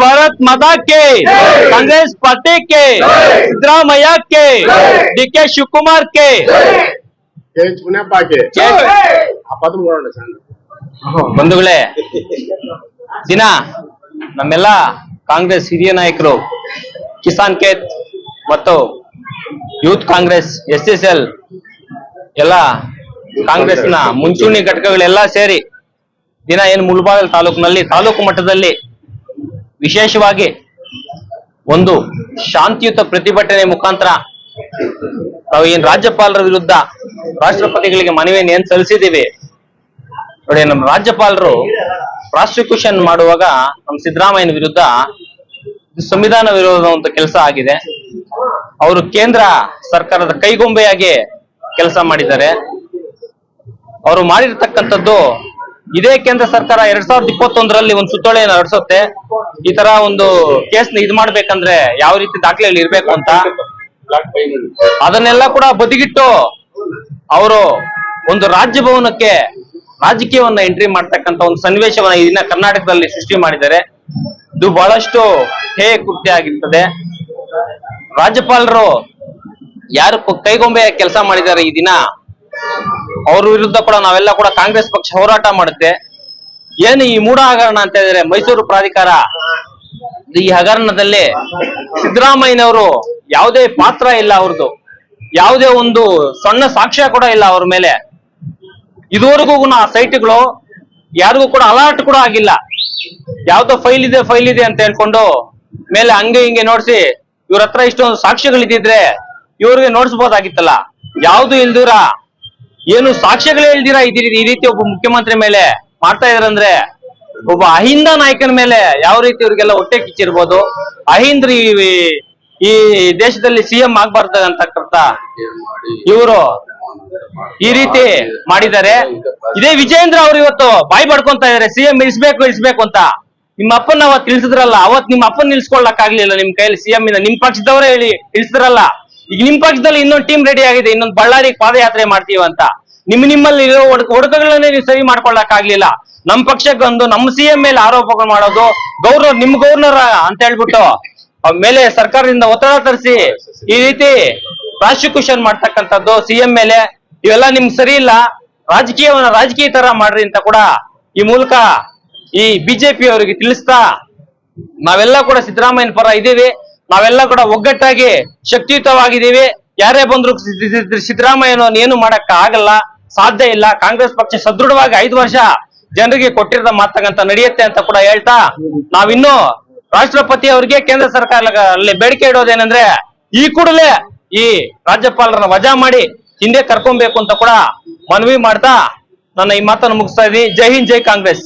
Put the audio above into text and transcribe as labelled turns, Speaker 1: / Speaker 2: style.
Speaker 1: ಭಾರತ್ ಮತಾ ಕೆ ಕಾಂಗ್ರೆಸ್ ಪಾರ್ಟಿ ಕೆ ಸಿದ್ದರಾಮಯ್ಯ ಕೆ ಡಿ ಕೆ ಶಿವಕುಮಾರ್
Speaker 2: ಕೆ.
Speaker 1: ಬಂಧುಗಳೇ ದಿನ ನಮ್ಮೆಲ್ಲ ಕಾಂಗ್ರೆಸ್ ಹಿರಿಯ ನಾಯಕರು ಕಿಸಾನ್ ಖೇತ್ ಮತ್ತು ಯೂತ್ ಕಾಂಗ್ರೆಸ್ ಎಸ್ ಎಸ್ ಎಲ್ ಎಲ್ಲ ಕಾಂಗ್ರೆಸ್ನ ಮುಂಚೂಣಿ ಘಟಕಗಳೆಲ್ಲ ಸೇರಿ ದಿನ ಏನು ಮುಳಬಾಗಲ್ ತಾಲೂಕಿನಲ್ಲಿ ತಾಲೂಕು ಮಟ್ಟದಲ್ಲಿ ವಿಶೇಷವಾಗಿ ಒಂದು ಶಾಂತಿಯುತ ಪ್ರತಿಭಟನೆ ಮುಖಾಂತರ ನಾವು ಏನ್ ರಾಜ್ಯಪಾಲರ ವಿರುದ್ಧ ರಾಷ್ಟ್ರಪತಿಗಳಿಗೆ ಮನವಿಯನ್ನು ಏನ್ ಸಲ್ಲಿಸಿದ್ದೀವಿ? ನೋಡಿ, ನಮ್ಮ ರಾಜ್ಯಪಾಲರು ಪ್ರಾಸಿಕ್ಯೂಷನ್ ಮಾಡುವಾಗ ನಮ್ಮ ಸಿದ್ದರಾಮಯ್ಯನ ವಿರುದ್ಧ ಸಂವಿಧಾನ ವಿರೋಧ ಅಂತ ಕೆಲಸ ಆಗಿದೆ. ಅವರು ಕೇಂದ್ರ ಸರ್ಕಾರದ ಕೈಗೊಂಬೆಯಾಗಿ ಕೆಲಸ ಮಾಡಿದ್ದಾರೆ. ಅವರು ಮಾಡಿರ್ತಕ್ಕಂಥದ್ದು ಇದೇ ಕೇಂದ್ರ ಸರ್ಕಾರ ಎರಡ್ ಸಾವಿರದ ಇಪ್ಪತ್ತೊಂದರಲ್ಲಿ ಒಂದು ಸುತ್ತೋಲೆಯನ್ನು ನಡೆಸುತ್ತೆ. ಈ ತರ ಒಂದು ಕೇಸ್ ಇದು ಮಾಡ್ಬೇಕಂದ್ರೆ ಯಾವ ರೀತಿ ದಾಖಲೆಗಳು ಇರ್ಬೇಕು ಅಂತ. ಅದನ್ನೆಲ್ಲ ಕೂಡ ಬದಿಗಿಟ್ಟು ಅವರು ಒಂದು ರಾಜ್ಯ ಭವನಕ್ಕೆ ರಾಜಕೀಯವನ್ನ ಎಂಟ್ರಿ ಮಾಡ್ತಕ್ಕಂತ ಒಂದು ಸನ್ನಿವೇಶವನ್ನ ಈ ದಿನ ಕರ್ನಾಟಕದಲ್ಲಿ ಸೃಷ್ಟಿ ಮಾಡಿದ್ದಾರೆ. ಇದು ಬಹಳಷ್ಟು ಹೇ ಕೃತ್ಯ ಆಗಿರ್ತದೆ. ರಾಜ್ಯಪಾಲರು ಯಾರು ಕೈಗೊಂಬೆ ಕೆಲಸ ಮಾಡಿದ್ದಾರೆ ಈ ದಿನ? ಅವ್ರ ವಿರುದ್ಧ ಕೂಡ ನಾವೆಲ್ಲ ಕೂಡ ಕಾಂಗ್ರೆಸ್ ಪಕ್ಷ ಹೋರಾಟ ಮಾಡುತ್ತೆ. ಏನು ಈ ಮೂಢ ಹಗರಣ ಅಂತ ಹೇಳಿದ್ರೆ ಮೈಸೂರು ಪ್ರಾಧಿಕಾರ ಈ ಹಗರಣದಲ್ಲಿ ಸಿದ್ದರಾಮಯ್ಯನವರು ಯಾವುದೇ ಪಾತ್ರ ಇಲ್ಲ ಅವ್ರದ್ದು. ಯಾವುದೇ ಒಂದು ಸಣ್ಣ ಸಾಕ್ಷ್ಯ ಕೂಡ ಇಲ್ಲ ಅವ್ರ ಮೇಲೆ. ಇದುವರೆಗೂ ಆ ಸೈಟ್ಗಳು ಯಾರಿಗೂ ಕೂಡ ಅಲರ್ಟ್ ಕೂಡ ಆಗಿಲ್ಲ. ಯಾವ್ದೋ ಫೈಲ್ ಇದೆ ಫೈಲ್ ಇದೆ ಅಂತ ಹೇಳ್ಕೊಂಡು ಮೇಲೆ ಹಂಗೆ ಹಿಂಗೆ ನೋಡ್ಸಿ ಇವ್ರ ಹತ್ರ ಇಷ್ಟೊಂದು ಸಾಕ್ಷ್ಯಗಳಿದ್ರೆ ಇವ್ರಿಗೆ ನೋಡಿಸ್ಬೋದಾಗಿತ್ತಲ್ಲ. ಯಾವ್ದು ಇಲ್ದಿರ ಏನು ಸಾಕ್ಷ್ಯಗಳೇ ಹೇಳ್ದಿರಾ ಇದ್ದೀರಿ ಈ ರೀತಿ ಒಬ್ಬ ಮುಖ್ಯಮಂತ್ರಿ ಮೇಲೆ ಮಾಡ್ತಾ ಇದಾರಂದ್ರೆ ಒಬ್ಬ ಅಹಿಂದ ನಾಯಕನ ಮೇಲೆ ಯಾವ ರೀತಿ ಇವ್ರಿಗೆಲ್ಲ ಹೊಟ್ಟೆ ಕಿಚ್ಚಿರ್ಬೋದು? ಅಹಿಂದ್ರಿ ಈ- ದೇಶದಲ್ಲಿ ಸಿಎಂ ಆಗ್ಬಾರ್ದು ಅಂತಕ್ಕಂಥ ಇವರು ಈ ರೀತಿ ಮಾಡಿದ್ದಾರೆ. ಇದೇ ವಿಜಯೇಂದ್ರ ಅವರು ಇವತ್ತು ಬಾಯಿ ಪಡ್ಕೊಂತ ಇದಾರೆ. ಸಿಎಂ ಇಳಿಸ್ಬೇಕು ಇಳಿಸ್ಬೇಕು ಅಂತ. ನಿಮ್ಮ ಅಪ್ಪನ ಅವತ್ ತಿಳಿಸಿದ್ರಲ್ಲ ಅವತ್ ನಿಮ್ಮ ಅಪ್ಪನ್ ನಿಲ್ಸ್ಕೊಳಕ್ ಆಗ್ಲಿಲ್ಲ ನಿಮ್ ಕೈಯಲ್ಲಿ ಸಿಎಂ ಇಂದ ನಿಮ್ ಪಕ್ಷದವರೇ ಹೇಳಿ ಇಳಿಸಿದ್ರಲ್ಲ ಈಗ ನಿಮ್ ಪಕ್ಷದಲ್ಲಿ ಇನ್ನೊಂದು ಟೀಮ್ ರೆಡಿ ಆಗಿದೆ, ಇನ್ನೊಂದು ಬಳ್ಳಾರಿ ಪಾದಯಾತ್ರೆ ಮಾಡ್ತೀವಿ ಅಂತ. ನಿಮ್, ನಿಮ್ಮಲ್ಲಿ ಇರೋ ಒಡಕ- ಒಡಕಗಳನ್ನೇ ನೀವು ಸರಿ ಮಾಡ್ಕೊಳಕ್ ಆಗ್ಲಿಲ್ಲ. ನಮ್ ಪಕ್ಷಕ್ಕೆ ನಮ್ ಸಿ ಸಿಎಂ ಮೇಲೆ ಆರೋಪಗಳು ಮಾಡೋದು ಗೌರ್ನರ್ ನಿಮ್ ಗೌರ್ನರ್ ಅಂತ ಹೇಳ್ಬಿಟ್ಟು ಮೇಲೆ ಸರ್ಕಾರದಿಂದ ಒತ್ತಡ ತರಿಸಿ ಈ ರೀತಿ ಪ್ರಾಸಿಕ್ಯೂಷನ್ ಮಾಡ್ತಕ್ಕಂಥದ್ದು ಸಿಎಂ ಮೇಲೆ. ಇವೆಲ್ಲ ನಿಮ್ಗೆ ಸರಿ ಇಲ್ಲ. ರಾಜಕೀಯವನ್ನ ರಾಜಕೀಯ ತರ ಮಾಡ್ರಿ ಅಂತ ಕೂಡ ಈ ಮೂಲಕ ಈ ಬಿಜೆಪಿ ಅವರಿಗೆ ತಿಳಿಸ್ತಾ, ನಾವೆಲ್ಲ ಕೂಡ ಸಿದ್ದರಾಮಯ್ಯನ ಪರ ಇದ್ದೀವಿ. ನಾವೆಲ್ಲ ಕೂಡ ಒಗ್ಗಟ್ಟಾಗಿ ಶಕ್ತಿಯುತವಾಗಿದ್ದೀವಿ. ಯಾರೇ ಬಂದ್ರು ಸಿದ್ದ- ಸಿದ್ದ- ಸಿದ್ದರಾಮಯ್ಯನವ್ರನ್ನ ಏನು ಮಾಡಕ್ಕ ಆಗಲ್ಲ, ಸಾಧ್ಯ ಇಲ್ಲ. ಕಾಂಗ್ರೆಸ್ ಪಕ್ಷ ಸದೃಢವಾಗಿ ಐದು ವರ್ಷ ಜನರಿಗೆ ಕೊಟ್ಟಿರದ ಮಾತಂಗಂತ ನಡೆಯುತ್ತೆ ಅಂತ ಕೂಡ ಹೇಳ್ತಾ, ನಾವಿನ್ನು ರಾಷ್ಟ್ರಪತಿ ಅವರಿಗೆ ಕೇಂದ್ರ ಸರ್ಕಾರ ಅಲ್ಲಿ ಬೇಡಿಕೆ ಇಡೋದೇನಂದ್ರೆ ಈ ಕೂಡಲೇ ಈ ರಾಜ್ಯಪಾಲರನ್ನ ವಜಾ ಮಾಡಿ ಹಿಂದೆ ಕರ್ಕೊಬೇಕು ಅಂತ ಕೂಡ ಮನವಿ ಮಾಡ್ತಾ ನನ್ನ ಈ ಮಾತನ್ನು ಮುಗಿಸ್ತಾ ಇದ್ದೀನಿ. ಜೈ ಹಿಂದ್, ಜೈ ಕಾಂಗ್ರೆಸ್.